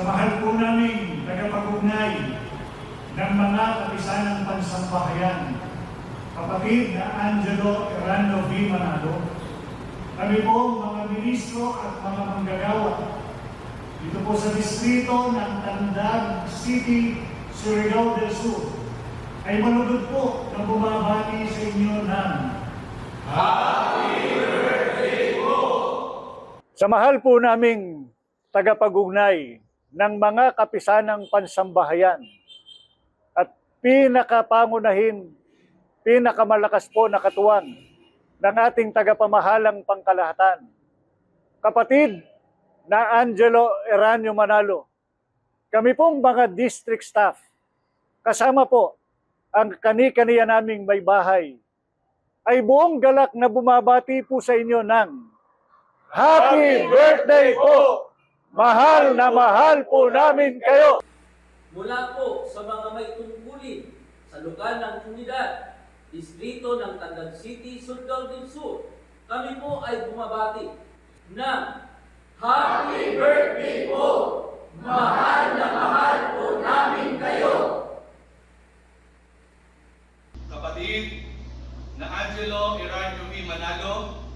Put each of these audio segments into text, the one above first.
sa mahal po namin tagapag-ugnay ng mga kapisanang pansambahayan, kapatid na Angelo Errando V. Manalo, kami po mga ministro at mga manggagawa dito po sa distrito ng Tandag City, Surigao del Sur, ay manunod po na bumabati sa inyo ng Happy Birthday po! Sa mahal po naming tagapag-ugnay, ng mga kapisanang pansambahayan at pinakapangunahin, pinakamalakas po na katuwang ng ating tagapamahalang pangkalahatan. Kapatid na Angelo Eranio Manalo, kami pong mga district staff, kasama po ang kani-kaniya naming may bahay, ay buong galak na bumabati po sa inyo ng Happy birthday po! Mahal na mahal po namin kayo! Mula po sa mga may tungkulin sa lokal ng komunidad, distrito ng Tandag City, Surigao del Sur, kami po ay bumabati ng Happy Birthday po! Mahal na mahal po namin kayo! kapatid na Angelo Eranio V. Manalo,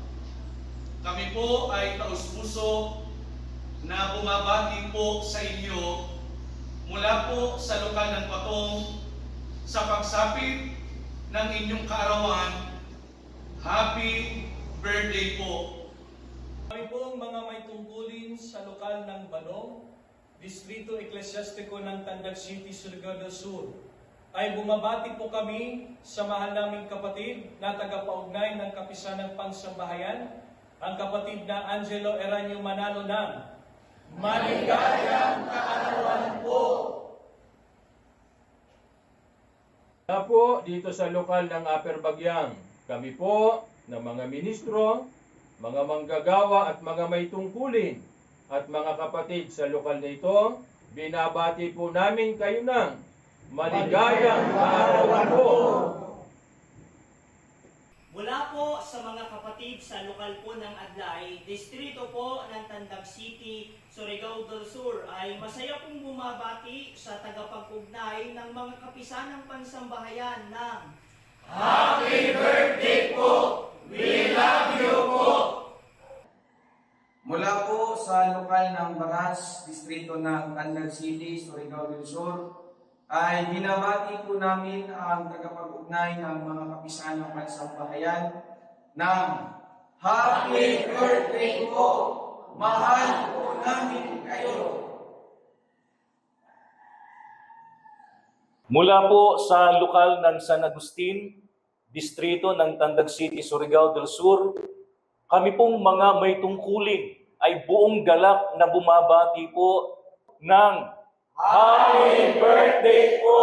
kami po ay taus-puso na bumabati po sa inyo mula po sa lokal ng Patong sa pagsapit ng inyong kaarawan. Happy birthday po! Kami po ang mga may tungkulin sa lokal ng Banong, Distrito Eklesiastiko ng Tandag City, Surigao del Sur, ay bumabati po kami sa mahal naming kapatid na tagapaugnay ng Kapisanang Pangsambahayan, ang kapatid na Angelo Eranio Manalo ng Maligayang Kaarawan po! Na dito sa lokal ng Upper Bagyang, kami po na mga ministro, mga manggagawa at mga may tungkulin at mga kapatid sa lokal na ito, binabati po namin kayo ng maligayang kaarawan po. Mula po sa mga kapatid sa lokal po ng Adlay, distrito po ng Tandag City, Surigao del Sur. Ay masaya pong bumabati sa tagapag-ugnay ng mga kapisanang pansambahayan ng Mula po sa lokal ng Baras, distrito ng Tandag City, Surigao del Sur, ay binabati po namin ang tagapag-ugnay ng mga kapisanang pansambahayan ng Happy Birthday po! Mahal po namin kayo! Mula po sa lokal ng San Agustin, distrito ng Tandag City, Surigao del Sur, kami pong mga may tungkulin ay buong galak na bumabati po ng Happy Birthday po!